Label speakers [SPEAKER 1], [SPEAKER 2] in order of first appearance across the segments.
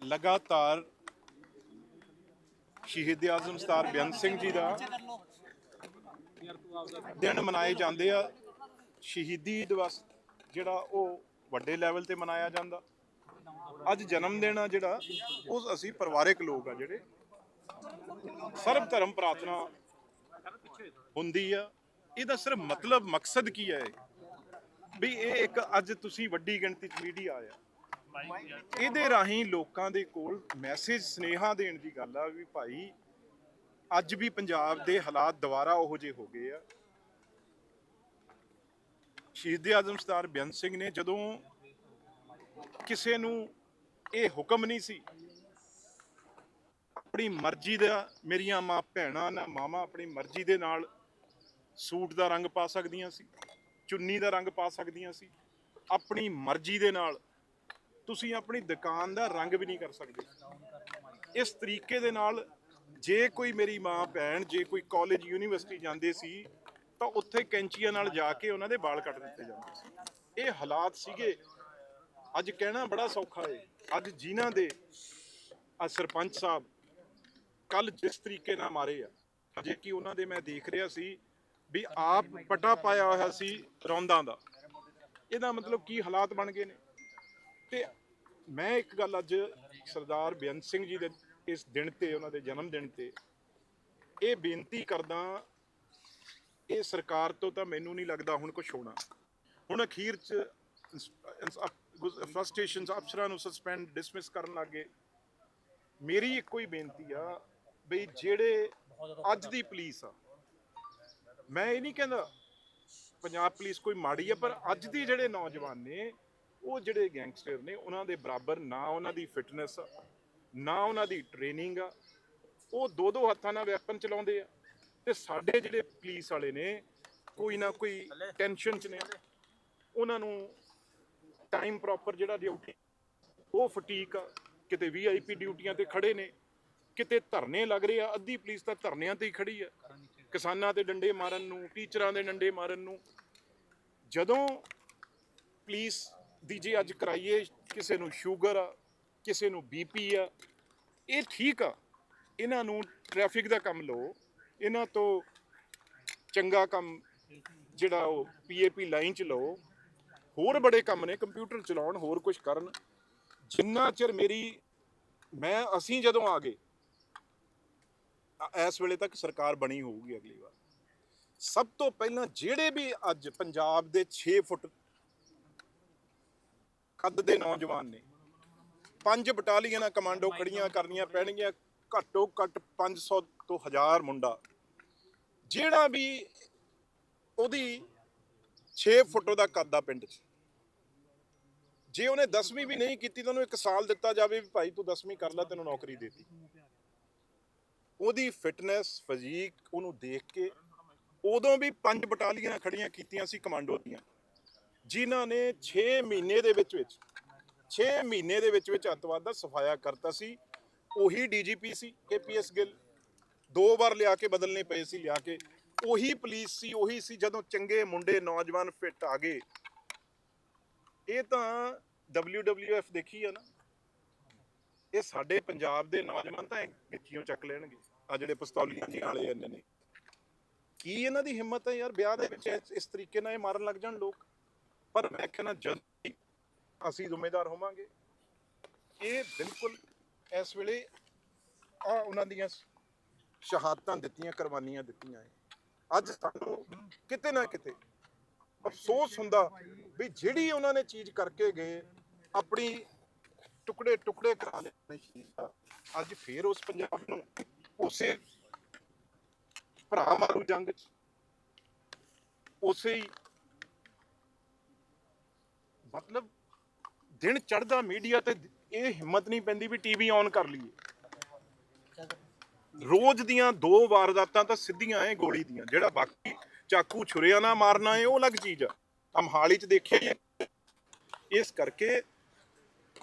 [SPEAKER 1] ਲਗਾਤਾਰ ਸ਼ਹੀਦ ਆਜ਼ਮ ਸਰਦਾਰ ਬੇਅੰਤ ਸਿੰਘ ਜੀ ਦਾ ਦਿਨ ਮਨਾਏ ਜਾਂਦੇ ਆ। ਸ਼ਹੀਦੀ ਦਿਵਸ ਜਿਹੜਾ ਉਹ ਵੱਡੇ ਲੈਵਲ ਤੇ ਮਨਾਇਆ ਜਾਂਦਾ। ਅੱਜ ਜਨਮ ਦਿਨ ਆ ਜਿਹੜਾ, ਉਹ ਅਸੀਂ ਪਰਿਵਾਰਕ ਲੋਕ ਆ ਜਿਹੜੇ। ਸਰਬ ਧਰਮ ਪ੍ਰਾਰਥਨਾ ਹੁੰਦੀ ਆ। ਇਹਦਾ ਸਿਰਫ ਮਤਲਬ, ਮਕਸਦ ਕੀ ਹੈ ਵੀ ਇਹ ਇੱਕ ਅੱਜ ਤੁਸੀਂ ਵੱਡੀ ਗਿਣਤੀ ਚ ਮੀਡੀਆ ਆਇਆ ਇਹਦੇ ਰਾਹੀਂ ਲੋਕਾਂ ਦੇ ਕੋਲ ਮੈਸੇਜ ਸਨੇਹਾ ਦੇਣ ਦੀ ਗੱਲ ਆ ਵੀ ਭਾਈ, ਅੱਜ ਵੀ ਪੰਜਾਬ ਦੇ ਹਾਲਾਤ ਦੁਬਾਰਾ ਉਹੋ ਜਿਹੇ ਹੋ ਗਏ ਆ। ਸ਼ਹੀਦ ਆਜ਼ਮ ਸਰਦਾਰ ਬੇਅੰਤ ਸਿੰਘ ਨੇ ਜਦੋਂ ਕਿਸੇ ਨੂੰ ਇਹ ਹੁਕਮ ਨਹੀਂ ਸੀ, ਆਪਣੀ ਮਰਜ਼ੀ ਦਾ ਮੇਰੀਆਂ ਮਾਂ ਭੈਣਾਂ ਨਾ ਮਾਮਾ ਆਪਣੀ ਮਰਜ਼ੀ ਦੇ ਨਾਲ ਸੂਟ ਦਾ ਰੰਗ ਪਾ ਸਕਦੀਆਂ ਸੀ, ਚੁੰਨੀ ਦਾ ਰੰਗ ਪਾ ਸਕਦੀਆਂ ਸੀ, ਆਪਣੀ ਮਰਜ਼ੀ ਦੇ ਨਾਲ ਤੁਸੀਂ ਆਪਣੀ ਦੁਕਾਨ ਦਾ ਰੰਗ ਵੀ ਨਹੀਂ ਕਰ ਸਕਦੇ। ਇਸ ਤਰੀਕੇ ਦੇ ਨਾਲ ਜੇ ਕੋਈ ਮੇਰੀ ਮਾਂ ਭੈਣ, ਜੇ ਕੋਈ ਕਾਲਜ ਯੂਨੀਵਰਸਿਟੀ ਜਾਂਦੇ ਸੀ, ਤਾਂ ਉੱਥੇ ਕੈਂਚੀਆਂ ਨਾਲ ਜਾ ਕੇ ਉਹਨਾਂ ਦੇ ਵਾਲ ਕੱਟ ਦਿੱਤੇ ਜਾਂਦੇ ਸੀ। ਇਹ ਹਾਲਾਤ ਸੀਗੇ। ਅੱਜ ਕਹਿਣਾ ਬੜਾ ਸੌਖਾ ਏ। ਅੱਜ ਜਿਨ੍ਹਾਂ ਦੇ ਆ ਸਰਪੰਚ ਸਾਹਿਬ ਕੱਲ ਜਿਸ ਤਰੀਕੇ ਨਾਲ ਮਾਰੇ ਆ, ਜੇ ਕਿ ਉਹਨਾਂ ਦੇ ਮੈਂ ਦੇਖ ਰਿਹਾ ਸੀ ਵੀ ਆਪ ਪਟਾ ਪਾਇਆ ਹੋਇਆ ਸੀ ਰੌਂਦਾਂ ਦਾ। ਇਹਦਾ ਮਤਲਬ ਕੀ ਹਾਲਾਤ ਬਣ ਗਏ ਨੇ? ਤੇ ਮੈਂ ਇੱਕ ਗੱਲ ਅੱਜ ਸਰਦਾਰ ਬੇਅੰਤ ਸਿੰਘ ਜੀ ਦੇ ਇਸ ਦਿਨ ਤੇ, ਉਹਨਾਂ ਦੇ ਜਨਮ ਦਿਨ ਤੇ ਇਹ ਬੇਨਤੀ ਕਰਦਾ ਇਹ ਸਰਕਾਰ ਤੋਂ ਤਾਂ ਮੈਨੂੰ ਨਹੀਂ ਲੱਗਦਾ ਹੁਣ ਕੁਝ ਹੋਣਾ। ਹੁਣ ਅਖੀਰ ਚ ਫਰਸਟ੍ਰੇਸ਼ਨਸ ਅਫਸਰਾਂ ਨੂੰ ਸਸਪੈਂਡ ਡਿਸਮਿਸ ਕਰਨ ਲੱਗੇ। ਮੇਰੀ ਇੱਕੋ ਹੀ ਬੇਨਤੀ ਆ ਬਈ ਜਿਹੜੇ ਅੱਜ ਦੀ ਪੁਲਿਸ ਆ, ਮੈਂ ਇਹ ਨਹੀਂ ਕਹਿੰਦਾ, ਪੰਜਾਬ ਪੁਲਿਸ ਕੋਈ ਮਾੜੀ ਆ, ਪਰ ਅੱਜ ਦੀ ਜਿਹੜੇ ਨੌਜਵਾਨ ਨੇ ਉਹ ਜਿਹੜੇ ਗੈਂਗਸਟਰ ਨੇ, ਉਹਨਾਂ ਦੇ ਬਰਾਬਰ ਨਾ ਉਹਨਾਂ ਦੀ ਫਿਟਨੈਸ ਆ, ਨਾ ਉਹਨਾਂ ਦੀ ਟ੍ਰੇਨਿੰਗ ਆ, ਉਹ ਦੋ ਦੋ ਹੱਥਾਂ ਨਾਲ ਵੈਪਨ ਚਲਾਉਂਦੇ ਆ ਤੇ ਸਾਡੇ ਜਿਹੜੇ ਪੁਲਿਸ ਵਾਲੇ ਨੇ, ਕੋਈ ਨਾ ਕੋਈ ਟੈਨਸ਼ਨ ਚ ਨੇ, ਉਹਨਾਂ ਨੂੰ ਟਾਈਮ ਪ੍ਰੋਪਰ ਜਿਹੜਾ ਡਿਊਟੀ ਉਹ ਫਟੀਕ ਆ, ਕਿਤੇ ਵੀਆਈਪੀ ਡਿਊਟੀਆਂ ਤੇ ਖੜੇ ਨੇ, ਕਿਤੇ ਧਰਨੇ ਲੱਗ ਰਹੇ ਆ, ਅੱਧੀ ਪੁਲਿਸ ਤਾਂ ਧਰਨਿਆਂ ਤੇ ਹੀ ਖੜੀ ਆ, ਕਿਸਾਨਾਂ 'ਤੇ ਡੰਡੇ ਮਾਰਨ ਨੂੰ ਟੀਚਰਾਂ ਦੇ ਡੰਡੇ ਮਾਰਨ ਨੂੰ, ਜਦੋਂ ਪੁਲਿਸ ਦੀ ਜੇ ਅੱਜ ਕਰਾਈਏ, ਕਿਸੇ ਨੂੰ ਸ਼ੂਗਰ ਆ, ਕਿਸੇ ਨੂੰ ਬੀਪੀ ਆ, ਇਹ ਠੀਕ ਆ। ਇਹਨਾਂ ਨੂੰ ਟ੍ਰੈਫਿਕ ਦਾ ਕੰਮ ਲਓ। ਇਹਨਾਂ ਤੋਂ ਚੰਗਾ ਕੰਮ ਜਿਹੜਾ ਉਹ ਪੀਏਪੀ ਲਾਈਨ ਚ ਲਓ। ਹੋਰ ਬੜੇ ਕੰਮ ਨੇ, ਕੰਪਿਊਟਰ ਚਲਾਉਣ, ਹੋਰ ਕੁਝ ਕਰਨ। ਜਿੰਨਾ ਚਿਰ ਮੇਰੀ, ਮੈਂ, ਅਸੀਂ ਜਦੋਂ ਆ ਗਏ ਇਸ ਵੇਲੇ ਤੱਕ ਸਰਕਾਰ ਬਣੀ ਹੋਊਗੀ ਅਗਲੀ ਵਾਰ। ਸਭ ਤੋਂ ਪਹਿਲਾਂ ਜਿਹੜੇ ਵੀ ਅੱਜ ਪੰਜਾਬ ਦੇ 6 ਫੁੱਟ ਕੱਦ ਦੇ ਨੌਜਵਾਨ ਨੇ। ਪੰਜ ਬਟਾਲੀਅਨਾਂ ਕਮਾਂਡੋ ਖੜੀਆਂ ਕਰਨੀਆਂ ਪੈਣਗੀਆਂ। ਘੱਟੋ ਘੱਟ 500 ਤੋਂ 1000 ਮੁੰਡਾ। ਜਿਹੜਾ ਵੀ ਉਹਦੀ 6 ਫੁੱਟ ਦਾ ਕੱਦ ਆ ਪਿੰਡ 'ਚ। ਜੇ ਉਹਨੇ 10ਵੀਂ ਵੀ ਨਹੀਂ ਕੀਤੀ ਤਾਂ ਉਹਨੂੰ ਇੱਕ ਸਾਲ ਦਿੱਤਾ ਜਾਵੇ ਵੀ ਭਾਈ ਤੂੰ 10ਵੀਂ ਕਰ ਲੈ, ਤੈਨੂੰ ਨੌਕਰੀ ਦੇਤੀ। ਉਹਦੀ ਫਿਟਨੈਸ, ਫਿਜ਼ੀਕ ਉਹਨੂੰ ਦੇਖ ਕੇ ਉਦੋਂ ਵੀ ਪੰਜ ਬਟਾਲੀਆਂ ਖੜੀਆਂ ਕੀਤੀਆਂ ਸੀ ਕਮਾਂਡੋ ਦੀਆਂ। ਜਿਨ੍ਹਾਂ ਨੇ 6 ਮਹੀਨੇ ਦੇ ਵਿੱਚ ਵਿੱਚ 6 ਮਹੀਨੇ ਦੇ ਵਿੱਚ ਵਿੱਚ ਅੱਤਵਾਦ ਦਾ ਸਫਾਇਆ ਕਰਤਾ ਸੀ। ਉਹੀ ਡੀਜੀਪੀ ਸੀ, ਕੇਪੀਐਸ ਗਿੱਲ। ਦੋ ਵਾਰ ਲਿਆ ਕੇ ਬਦਲਨੇ ਪਏ ਸੀ, ਲਿਆ ਕੇ। ਉਹੀ ਪੁਲਿਸ ਸੀ, ਉਹੀ ਸੀ ਜਦੋਂ ਚੰਗੇ ਮੁੰਡੇ ਨੌਜਵਾਨ ਫਿੱਟ ਆ ਗਏ। ਇਹ ਤਾਂ WWF ਦੇਖੀ ਆ ਨਾ। ਇਹ ਸਾਡੇ ਪੰਜਾਬ ਦੇ ਨੌਜਵਾਨ ਤਾਂ ਗਿੱਚੀਆਂ ਚੱਕ ਲੈਣਗੇ, ਆ ਜਿਹੜੇ ਪਿਸਤੌਲੀਆਂ ਜੀ ਵਾਲੇ ਇਹਨਾਂ ਨੇ। ਕੀ ਇਹਨਾਂ ਦੀ ਹਿੰਮਤ ਹੈ ਯਾਰ, ਵਿਆਹ ਦੇ ਵਿੱਚ ਇਸ- ਇਸ ਤਰੀਕੇ ਨਾਲ ਇਹ ਮਾਰਨ ਲੱਗ ਜਾਣ ਲੋਕ? ਪਰ ਮੈਂ ਕਹਿੰਦਾ ਜਦ ਅਸੀਂ ਜ਼ਿੰਮੇਦਾਰ ਹੋਵਾਂਗੇ, ਇਹ ਬਿਲਕੁਲ ਇਸ ਵੇਲੇ ਆ ਉਹਨਾਂ ਦੀਆਂ ਸ਼ਹਾਦਤਾਂ ਦਿੱਤੀਆਂ, ਕੁਰਬਾਨੀਆਂ ਦਿੱਤੀਆਂ ਹੈ ਅੱਜ ਸਾਨੂੰ ਕਿਤੇ ਨਾ ਕਿਤੇ ਅਫਸੋਸ ਹੁੰਦਾ ਵੀ ਜਿਹੜੀ ਉਹਨਾਂ ਨੇ ਚੀਜ਼ ਕਰਕੇ ਗਏ, ਆਪਣੀ ਟੁਕੜੇ ਟੁਕੜੇ ਕਰਾ ਲੈਣੇ ਆਪਣੇ ਅੱਜ ਫੇਰ ਉਸ ਪੰਜਾਬ ਨੂੰ ਉਸੇ ਭਰਾ ਮਾਰੂ ਜੰਗ ਚ, ਉਸੇ ਹੀ ਮਤਲਬ ਦਿਨ ਚੜਦਾ ਮੀਡੀਆ ਤੇ ਇਹ ਹਿੰਮਤ ਨਹੀਂ ਪੈਂਦੀ ਵੀ ਟੀਵੀ ਔਨ ਕਰ ਲਈਏ। ਰੋਜ਼ ਦੀਆਂ ਦੋ ਵਾਰਦਾਤਾਂ ਤਾਂ ਸਿੱਧੀਆਂ ਐ, ਗੋਲੀ ਦੀਆਂ। ਜਿਹੜਾ ਬਾਕੀ ਚਾਕੂ ਛੁਰਿਆ ਨਾ ਮਾਰਨਾ ਹੈ ਉਹ ਅਲੱਗ ਚੀਜ਼ ਆ। ਹਮਹਾਲੀ ਚ ਦੇਖਿਆ ਇਸ ਕਰਕੇ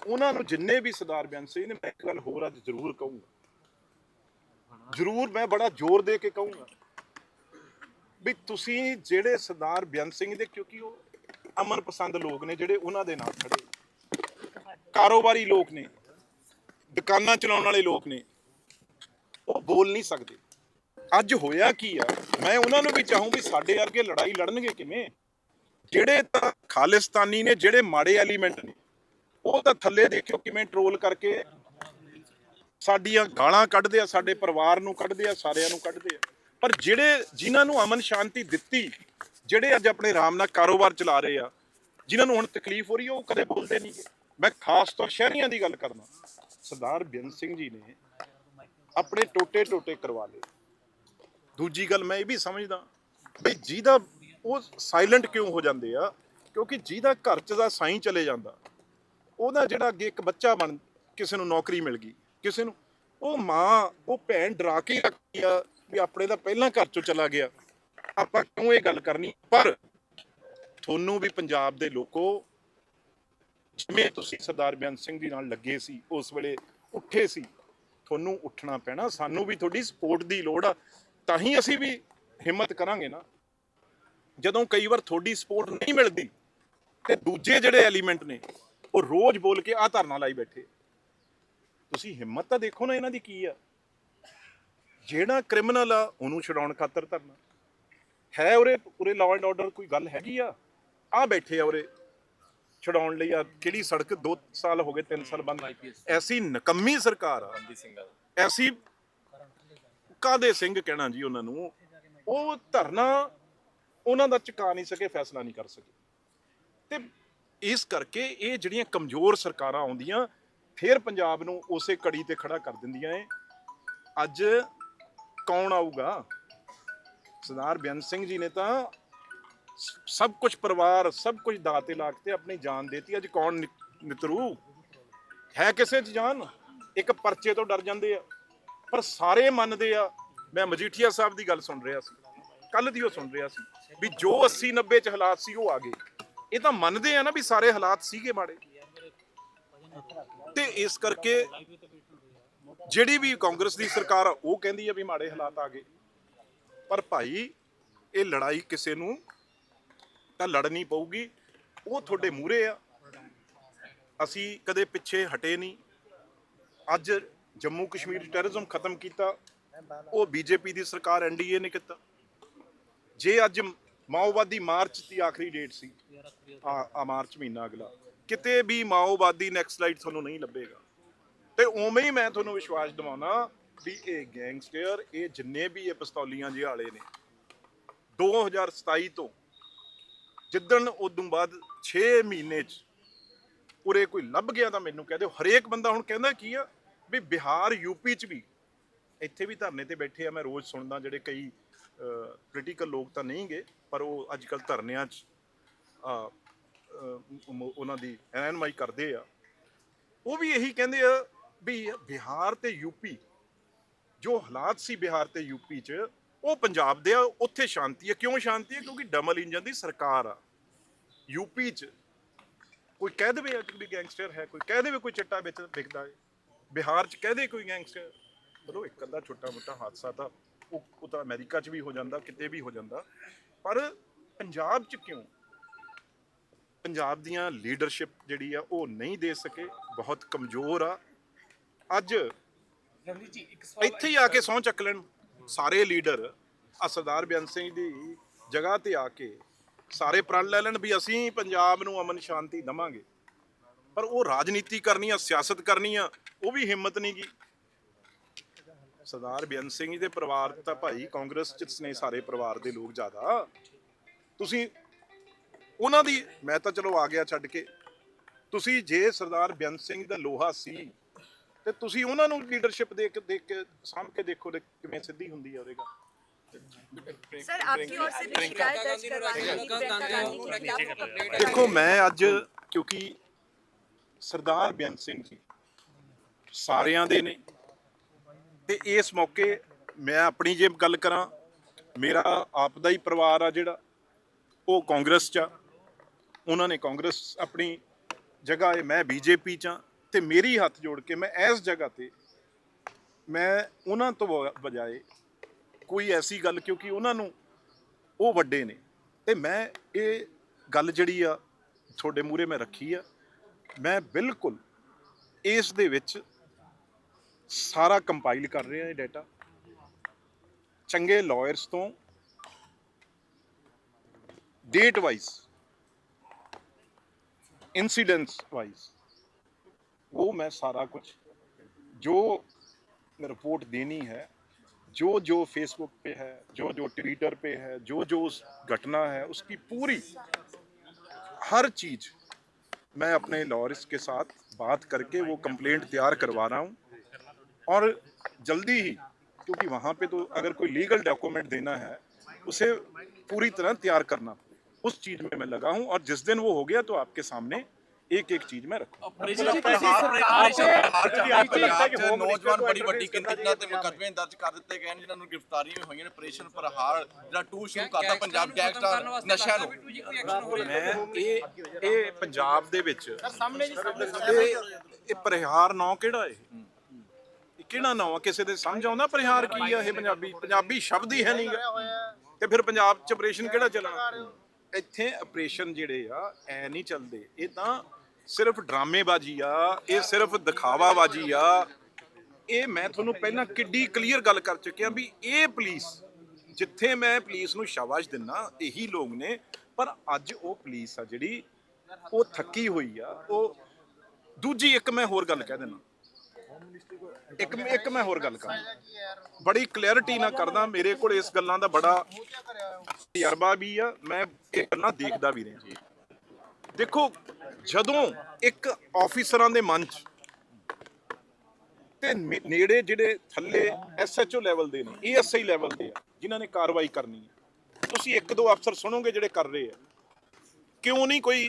[SPEAKER 1] ਉਹਨਾਂ ਨੂੰ ਜਿੰਨੇ ਵੀ ਸਰਦਾਰ ਬਿਆਨ ਸਿੰਘ ਨੇ, ਮੈਂ ਇੱਕ ਗੱਲ ਹੋਰ ਅੱਜ ਜ਼ਰੂਰ ਕਹੂੰਗਾ। ਜ਼ਰੂਰ ਮੈਂ ਬੜਾ ਜ਼ੋਰ ਦੇ ਕੇ ਕਹੂੰਗਾ ਵੀ ਤੁਸੀਂ ਜਿਹੜੇ ਸਰਦਾਰ ਬੇਅੰਤ ਸਿੰਘ ਦੇ, ਕਿਉਂਕਿ ਉਹ ਅਮਨ ਪਸੰਦ ਲੋਕ ਨੇ ਜਿਹੜੇ ਉਹਨਾਂ ਦੇ ਨਾਲ ਖੜੇ ਕਾਰੋਬਾਰੀ ਲੋਕ ਨੇ। ਦੁਕਾਨਾਂ ਚਲਾਉਣ ਵਾਲੇ ਲੋਕ ਨੇ। ਉਹ ਬੋਲ ਨਹੀਂ ਸਕਦੇ। ਅੱਜ ਹੋਇਆ ਕੀ ਆ? ਮੈਂ ਉਹਨਾਂ ਨੂੰ ਵੀ ਚਾਹੂੰ ਵੀ ਸਾਡੇ ਵਰਗੇ ਲੜਾਈ ਲੜਨਗੇ ਕਿਵੇਂ? ਜਿਹੜੇ ਤਾਂ ਖਾਲਿਸਤਾਨੀ ਨੇ, ਜਿਹੜੇ ਮਾੜੇ ਐਲੀਮੈਂਟ ਨੇ, ਉਹ ਤਾਂ ਥੱਲੇ ਦੇਖਿਓ ਕਿਵੇਂ ਟਰੋਲ ਕਰਕੇ ਸਾਡੀਆਂ ਗਾਲਾਂ ਕੱਢਦੇ ਆ, ਸਾਡੇ ਪਰਿਵਾਰ ਨੂੰ ਕੱਢਦੇ ਆ, ਸਾਰਿਆਂ ਨੂੰ ਕੱਢਦੇ ਆ। ਪਰ ਜਿਹੜੇ ਜਿਨ੍ਹਾਂ ਨੂੰ ਅਮਨ ਸ਼ਾਂਤੀ ਦਿੱਤੀ ਜਿਹੜੇ ਅੱਜ ਆਪਣੇ ਆਰਾਮ ਨਾਲ ਕਾਰੋਬਾਰ ਚਲਾ ਰਹੇ ਆ, ਜਿਨ੍ਹਾਂ ਨੂੰ ਹੁਣ ਤਕਲੀਫ ਹੋ ਰਹੀ ਹੈ ਉਹ ਕਦੇ ਬੋਲਦੇ ਨਹੀਂ। ਮੈਂ ਖਾਸ ਤੌਰ ਸ਼ਹਿਰੀਆਂ ਦੀ ਗੱਲ ਕਰਨਾ ਸਰਦਾਰ ਬੇਅੰਤ ਸਿੰਘ ਜੀ ਨੇ ਆਪਣੇ ਟੋਟੇ ਟੋਟੇ ਕਰਵਾ ਲਏ। ਦੂਜੀ ਗੱਲ ਮੈਂ ਇਹ ਵੀ ਸਮਝਦਾ ਵੀ ਜਿਹਦਾ ਉਹ ਸਾਇਲੈਂਟ ਕਿਉਂ ਹੋ ਜਾਂਦੇ ਆ, ਕਿਉਂਕਿ ਜਿਹਦਾ ਘਰ ਚ ਦਾ ਸਾਈਂ ਚਲੇ ਜਾਂਦਾ, ਉਹਦਾ ਜਿਹੜਾ ਅੱਗੇ ਇੱਕ ਬੱਚਾ ਬਣ, ਕਿਸੇ ਨੂੰ ਨੌਕਰੀ ਮਿਲ ਗਈ, ਕਿਸੇ ਨੂੰ, ਉਹ ਮਾਂ, ਉਹ ਭੈਣ ਡਰਾ ਕੇ ਹੀ ਆ, ਵੀ ਆਪਣੇ ਦਾ ਪਹਿਲਾਂ ਘਰ ਚੋਂ ਚਲਾ ਗਿਆ। ਆਪਾਂ ਕਿਉਂ ਇਹ ਗੱਲ ਕਰਨੀ? ਪਰ ਤੁਹਾਨੂੰ ਵੀ ਪੰਜਾਬ ਦੇ ਲੋਕੋ ਜਿਵੇਂ ਤੁਸੀਂ ਸਰਦਾਰ ਬੇਅੰਤ ਸਿੰਘ ਜੀ ਨਾਲ ਲੱਗੇ ਸੀ, ਉਸ ਵੇਲੇ ਉੱਠੇ ਸੀ, ਤੁਹਾਨੂੰ ਉੱਠਣਾ ਪੈਣਾ, ਸਾਨੂੰ ਵੀ ਤੁਹਾਡੀ ਸਪੋਰਟ ਦੀ ਲੋੜ ਆ, ਤਾਂ ਹੀ ਅਸੀਂ ਵੀ ਹਿੰਮਤ ਕਰਾਂਗੇ ਨਾ। ਜਦੋਂ ਕਈ ਵਾਰ ਤੁਹਾਡੀ ਸਪੋਰਟ ਨਹੀਂ ਮਿਲਦੀ, ਤੇ ਦੂਜੇ ਜਿਹੜੇ ਐਲੀਮੈਂਟ ਨੇ, ਉਹ ਰੋਜ਼ ਬੋਲ ਕੇ ਆ ਧਰਨਾ ਲਾਈ ਬੈਠੇ। ਤੁਸੀਂ ਹਿੰਮਤ ਤਾਂ ਦੇਖੋ ਨਾ ਇਹਨਾਂ ਦੀ ਕੀ ਆ। ਜਿਹੜਾ ਕ੍ਰਿਮੀਨਲ ਆ, ਉਹਨੂੰ ਛਡਾਉਣ ਖਾਤਰ ਧਰਨਾ। ਹੈ ਉਰੇ ਉਰੇ ਲਾਅ ਐਂਡ ਆਰਡਰ ਕੋਈ ਗੱਲ ਹੈਗੀ ਆ? ਆ ਬੈਠੇ ਆ ਉਰੇ ਛਡਾਉਣ ਲਈ ਆ। ਕਿਹੜੀ ਸੜਕ 2 ਸਾਲ ਹੋ ਗਏ 3 ਸਾਲ ਬੰਦ ਐਸੀ ਨਕੰਮੀ ਸਰਕਾਰ ਆ। ਐਸੀ ਕਾਦੇ ਸਿੰਘ ਕਹਿਣਾ ਜੀ ਉਹਨਾਂ ਨੂੰ? ਉਹ ਧਰਨਾ ਉਹਨਾਂ ਦਾ ਚੁਕਾ ਨਹੀਂ ਸਕੇ ਫੈਸਲਾ ਨਹੀਂ ਕਰ ਸਕੇ। ਤੇ ਇਸ ਕਰਕੇ ਇਹ ਜਿਹੜੀਆਂ ਕਮਜ਼ੋਰ ਸਰਕਾਰਾਂ ਆਉਂਦੀਆਂ ਫਿਰ ਪੰਜਾਬ ਨੂੰ ਉਸੇ ਕੜੀ ਤੇ ਖੜਾ ਕਰ ਦਿੰਦੀਆਂ ਏ ਅੱਜ ਕੌਣ ਆਊਗਾ? ਸਰਦਾਰ ਬੇਅੰਤ ਸਿੰਘ ਜੀ ਨੇ ਤਾਂ ਸਭ ਕੁਝ ਪਰਿਵਾਰ, ਸਭ ਕੁਝ ਦਾਤੇ ਲਾ ਕੇ ਤੇ ਆਪਣੀ ਜਾਨ ਦੇਤੀ। ਅੱਜ ਕੌਣ ਨਿ- ਹੈ ਕਿਸੇ ਚ ਜਾਨ? ਇੱਕ ਪਰਚੇ ਤੋਂ ਡਰ ਜਾਂਦੇ ਆ, ਪਰ ਸਾਰੇ ਮੰਨਦੇ ਆ। ਮੈਂ ਮਜੀਠੀਆ ਸਾਹਿਬ ਦੀ ਗੱਲ ਸੁਣ ਰਿਹਾ ਸੀ ਕੱਲ ਦੀ ਉਹ ਸੁਣ ਰਿਹਾ ਸੀ, ਵੀ ਜੋ 80 90 ਚ ਹਾਲਾਤ ਸੀ ਉਹ ਆ ਗਏ। ਇਹ ਤਾਂ ਮੰਨਦੇ ਆ ਨਾ ਵੀ ਸਾਰੇ ਹਾਲਾਤ ਸੀਗੇ ਮਾੜੇ। ਤੇ ਇਸ ਕਰਕੇ ਜਿਹੜੀ ਵੀ ਕਾਂਗਰਸ ਦੀ ਸਰਕਾਰ ਆ, ਉਹ ਕਹਿੰਦੀ ਆ ਵੀ ਮਾੜੇ ਹਾਲਾਤ ਆ ਗਏ। ਪਰ ਭਾਈ, ਇਹ ਲੜਾਈ ਕਿਸੇ ਨੂੰ ਤਾਂ ਲੜਨੀ ਪਊਗੀ। ਉਹ ਤੁਹਾਡੇ ਮੂਹਰੇ ਆ। ਅਸੀਂ ਕਦੇ ਪਿੱਛੇ ਹਟੇ ਨਹੀਂ। ਅੱਜ ਜੰਮੂ ਕਸ਼ਮੀਰ ਟੈਰਰਿਜ਼ਮ ਖਤਮ ਕੀਤਾ। ਉਹ ਬੀਜੇਪੀ ਦੀ ਸਰਕਾਰ ਐਨਡੀਏ ਨੇ ਕੀਤਾ। ਜੇ ਅੱਜ ਮਾਓਵਾਦੀ ਮਾਰਚ ਦੀ ਆਖਰੀ ਡੇਟ ਸੀ, ਆ ਆ ਮਾਰਚ ਮਹੀਨਾ ਅਗਲਾ, ਕਿਤੇ ਵੀ ਮਾਓਵਾਦੀ ਨੈਕਸਟ ਸਲਾਈਡ ਤੁਹਾਨੂੰ ਨਹੀਂ ਲੱਭੇਗਾ। ਤੇ ਉਵੇਂ ਹੀ ਮੈਂ ਤੁਹਾਨੂੰ ਵਿਸ਼ਵਾਸ ਦਿਵਾਉਣਾ ਵੀ ਇਹ ਗੈਂਗਸਟਰ ਇਹ ਜਿੰਨੇ ਵੀ ਇਹ ਪਿਸਤੌਲੀਆਂ ਜਿਹੇ ਵਾਲੇ ਨੇ 2027 ਤੋਂ ਜਿੱਦਣ ਉਦੋਂ ਬਾਅਦ 6 ਮਹੀਨੇ ਚ ਉਰੇ ਕੋਈ ਲੱਭ ਗਿਆ ਤਾਂ ਮੈਨੂੰ ਕਹਿ ਦਿਓ। ਹਰੇਕ ਬੰਦਾ ਹੁਣ ਕਹਿੰਦਾ ਕੀ ਆ ਵੀ ਬਿਹਾਰ ਯੂਪੀ ਚ ਵੀ ਇੱਥੇ ਵੀ ਧਰਨੇ ਤੇ ਬੈਠੇ ਆ। ਮੈਂ ਰੋਜ਼ ਸੁਣਦਾ ਜਿਹੜੇ ਕਈ ਪੋਲੀਟੀਕਲ ਲੋਕ ਤਾਂ ਨਹੀਂ ਗਏ ਪਰ ਉਹ ਅੱਜ ਕੱਲ ਧਰਨਿਆਂ 'ਚ ਅਹ, ਉਹਨਾਂ ਦੀ ਰਹਿਨਮਾਈ ਕਰਦੇ ਆ। ਉਹ ਵੀ ਇਹੀ ਕਹਿੰਦੇ ਆ ਵੀ ਬਿਹਾਰ ਤੇ ਯੂਪੀ ਜੋ ਹਾਲਾਤ ਸੀ ਬਿਹਾਰ ਤੇ ਯੂਪੀ 'ਚ, ਉਹ ਪੰਜਾਬ ਦੇ ਆ, ਉੱਥੇ ਸ਼ਾਂਤੀ ਹੈ। ਕਿਉਂ ਸ਼ਾਂਤੀ ਹੈ? ਕਿਉਂਕਿ ਡਬਲ ਇੰਜਨ ਦੀ ਸਰਕਾਰ ਆ। ਯੂਪੀ 'ਚ ਕੋਈ ਕਹਿ ਦੇਵੇ ਅੱਜ ਵੀ ਗੈਂਗਸਟਰ ਹੈ, ਕੋਈ ਕਹਿ ਦੇਵੇ ਕੋਈ ਚਿੱਟਾ ਵਿੱਚ ਵਿਕਦਾ ਹੈ। ਬਿਹਾਰ 'ਚ ਕਹਿ ਦੇ ਕੋਈ ਗੈਂਗਸਟਰ। ਚਲੋ ਇੱਕ ਅੱਧਾ ਛੋਟਾ ਮੋਟਾ ਹਾਦਸਾ ਤਾਂ ਉਹ ਉਹ ਤਾਂ ਅਮਰੀਕਾ 'ਚ ਵੀ ਹੋ ਜਾਂਦਾ, ਕਿਤੇ ਵੀ ਹੋ ਜਾਂਦਾ। ਪਰ ਪੰਜਾਬ 'ਚ ਕਿਉਂ? ਪੰਜਾਬ ਦੀਆਂ ਲੀਡਰਸ਼ਿਪ ਜਿਹੜੀ ਆ, ਉਹ ਨਹੀਂ ਦੇ ਸਕੇ। ਬਹੁਤ ਕਮਜ਼ੋਰ ਆ। ਅੱਜ
[SPEAKER 2] ਰਣਜੀਤ ਜੀ, ਇੱਕ ਸਵਾਲ
[SPEAKER 1] ਇੱਥੇ ਹੀ ਆ ਕੇ ਸਹੁੰ ਚੱਕ ਲੈਣ। ਸਾਰੇ ਲੀਡਰ ਆ ਸਰਦਾਰ ਬੇਅੰਤ ਸਿੰਘ ਦੀ ਜਗ੍ਹਾ ਤੇ ਆ ਕੇ ਸਾਰੇ ਪ੍ਰਣ ਲੈ ਲੈਣ ਵੀ ਅਸੀਂ ਪੰਜਾਬ ਨੂੰ ਅਮਨ ਸ਼ਾਂਤੀ ਦਵਾਂਗੇ। ਪਰ ਉਹ ਰਾਜਨੀਤੀ ਕਰਨੀ ਆ, ਸਿਆਸਤ ਕਰਨੀ ਆ, ਉਹ ਵੀ ਹਿੰਮਤ ਨਹੀਂ ਗੀ। ਸਰਦਾਰ ਬੇਅੰਤ ਸਿੰਘ ਜੀ ਦੇ ਪਰਿਵਾਰ ਤਾਂ ਭਾਈ ਕਾਂਗਰਸ ਚ ਨੇ ਸਾਰੇ ਪਰਿਵਾਰ ਦੇ ਲੋਕ ਜ਼ਿਆਦਾ। ਤੁਸੀਂ ਉਹਨਾਂ ਦੀ, ਮੈਂ ਤਾਂ ਚਲੋ ਆ ਗਿਆ ਛੱਡ ਕੇ। ਤੁਸੀਂ ਜੇ ਸਰਦਾਰ ਬੇਅੰਤ ਸਿੰਘ ਦਾ ਲੋਹਾ ਸੀ ਤੇ ਤੁਸੀਂ ਉਹਨਾਂ ਨੂੰ ਲੀਡਰਸ਼ਿਪ ਦੇ ਕੇ ਦੇਖ ਕੇ ਸਾਂਭ ਕੇ ਦੇਖੋ ਤੇ ਕਿਵੇਂ ਸਿੱਧੀ ਹੁੰਦੀ ਆ ਉਹਦੇ
[SPEAKER 3] सर आपकी ओर से भी शिकायत दर्ज करवाई गई प्रियंका गांधी के खिलाफ कंप्लेंट
[SPEAKER 1] ਦੇਖੋ ਮੈਂ ਅੱਜ ਕਿਉਂਕਿ ਸਰਦਾਰ ਬੇਅੰਤ ਸਿੰਘ ਜੀ ਸਾਰਿਆਂ ਦੇ ਨੇ ਤੇ ਇਸ ਮੌਕੇ ਮੈਂ ਆਪਣੀ ਜੇ ਗੱਲ ਕਰਾਂ ਮੇਰਾ ਆਪ ਦਾ ਹੀ ਪਰਿਵਾਰ ਆ ਜਿਹੜਾ ਉਹ ਕਾਂਗਰਸ ਚ ਆ ਉਹਨਾਂ ਨੇ ਕਾਂਗਰਸ ਆਪਣੀ ਜਗ੍ਹਾ ਹੈ ਮੈਂ ਬੀਜੇਪੀ ਚ ਆ ਤੇ ਮੇਰੀ ਹੱਥ ਜੋੜ ਕੇ ਮੈਂ ਇਸ ਜਗ੍ਹਾ ਤੇ ਮੈਂ ਉਹਨਾਂ ਤੋਂ ਬ- ਬਜਾਏ ਕੋਈ ਐਸੀ ਗੱਲ, ਕਿਉਂਕਿ ਉਹਨਾਂ ਨੂੰ ਉਹ ਵੱਡੇ ਨੇ। ਤੇ ਮੈਂ ਇਹ ਗੱਲ ਜਿਹੜੀ ਆ, ਤੁਹਾਡੇ ਮੂਹਰੇ ਮੈਂ ਰੱਖੀ ਆ, ਮੈਂ ਬਿਲਕੁਲ ਇਸ ਦੇ ਵਿੱਚ ਸਾਰਾ ਕੰਪਾਈਲ ਕਰ ਰਿਹਾ ਇਹ ਡਾਟਾ ਚੰਗੇ ਲਾਇਰਸ ਤੋਂ ਡੇਟ ਵਾਈਜ਼ ਇਨਸੀਡੈਂਟਸ ਵਾਈਜ਼ वो मैं सारा कुछ जो रिपोर्ट देनी है, जो जो फेसबुक पे है, जो जो ट्विटर पे है, जो जो उस घटना है, उसकी पूरी, हर चीज़ मैं अपने लॉरिस के साथ बात करके वो कंप्लेंट तैयार करवा रहा हूँ। और जल्दी ही, क्योंकि वहाँ पे तो अगर कोई लीगल डॉक्यूमेंट देना है, उसे पूरी तरह तैयार करना, उस चीज़ में मैं लगा हूँ। और जिस दिन वो हो गया तो आपके सामने ਇੱਕ ਇੱਕ ਚੀਜ਼
[SPEAKER 4] ਮੈਂ ਰੱਖੂ ਨੌਜਵਾਨ ਬੜੀ ਵੱਡੀ ਕਿੰਨਾ ਤੇ ਮੁਕਦਮੇ ਦਰਜ ਕਰ ਦਿੱਤੇ ਗਏ ਜਿਨ੍ਹਾਂ ਨੂੰ ਗ੍ਰਿਫਤਾਰੀਆਂ ਵੀ ਹੋਈਆਂ ਨੇ ਆਪਰੇਸ਼ਨ ਪ੍ਰਹਾਰ ਜਿਹੜਾ ਟੂ ਸ਼ੁਰੂ ਕਰਦਾ ਪੰਜਾਬ ਗੈਂਗਸਟਰ ਨਸ਼ਿਆਂ ਨੂੰ।
[SPEAKER 1] ਮੈਂ ਇਹ ਇਹ ਪੰਜਾਬ ਦੇ ਵਿੱਚ ਇਹ ਪ੍ਰਹਾਰ ਨੌ ਕਿਹੜਾ ਹੈ ਕਿਹੜਾ ਨਾਮ ਕਿਸੇ ਦੇ ਸਮਝ ਆਉਂਦਾ ਪਰਿਹਾਰ ਕੀ ਆ ਇਹ ਪੰਜਾਬੀ? ਪੰਜਾਬੀ ਸ਼ਬਦ ਹੀ ਹੈ ਨਹੀਂਗਾ ਤੇ ਫਿਰ ਪੰਜਾਬ ਚ ਆਪਰੇਸ਼ਨ ਕਿਹੜਾ ਚੱਲਣਾ? ਇੱਥੇ ਆਪਰੇਸ਼ਨ ਜਿਹੜੇ ਆ ਐ ਨਹੀਂ ਚੱਲਦੇ। ਇਹ ਤਾਂ ਸਿਰਫ ਡਰਾਮੇਬਾਜ਼ੀ ਆ, ਇਹ ਸਿਰਫ ਦਿਖਾਵਾਬਾਜ਼ੀ ਆ। ਇਹ ਮੈਂ ਤੁਹਾਨੂੰ ਪਹਿਲਾਂ ਕਿੱਡੀ ਕਲੀਅਰ ਗੱਲ ਕਰ ਚੁੱਕਿਆ ਵੀ ਇਹ ਪੁਲਿਸ, ਜਿੱਥੇ ਮੈਂ ਪੁਲਿਸ ਨੂੰ ਸ਼ਾਬਾਸ਼ ਦਿੰਨਾ, ਇਹੀ ਲੋਕ ਨੇ। ਪਰ ਅੱਜ ਉਹ ਪੁਲਿਸ ਆ ਜਿਹੜੀ, ਉਹ ਥੱਕੀ ਹੋਈ ਆ। ਉਹ ਦੂਜੀ ਇੱਕ ਮੈਂ ਹੋਰ ਗੱਲ ਕਹਿ ਦਿੰਦਾ ਇੱਕ ਇੱਕ ਮੈਂ ਹੋਰ ਗੱਲ ਕਰਾਂ। ਬੜੀ ਕਲੈਰਿਟੀ ਨਾਲ ਕਰਦਾ, ਮੇਰੇ ਕੋਲ ਇਸ ਗੱਲਾਂ ਦਾ ਬੜਾ ਤਜਰਬਾ ਵੀ ਆ। ਮੈਂ ਇਹ ਗੱਲਾਂ ਦੇਖਦਾ ਵੀ ਰਿਹਾ ਦੇਖੋ, ਜਦੋਂ ਇੱਕ ਆਫੀਸਰਾਂ ਦੇ ਮਨ 'ਚ ਤੇ ਨੇੜੇ ਜਿਹੜੇ ਥੱਲੇ ਐਸਐਚਓ ਲੈਵਲ ਦੇ ਨੇ ਏਐਸਆਈ ਲੈਵਲ ਦੇ ਆ, ਜਿਨ੍ਹਾਂ ਨੇ ਕਾਰਵਾਈ ਕਰਨੀ ਹੈ, ਤੁਸੀਂ ਇੱਕ ਦੋ ਅਫਸਰ ਸੁਣੋਗੇ ਜਿਹੜੇ ਕਰ ਰਹੇ ਆ। ਕਿਉਂ ਨਹੀਂ ਕੋਈ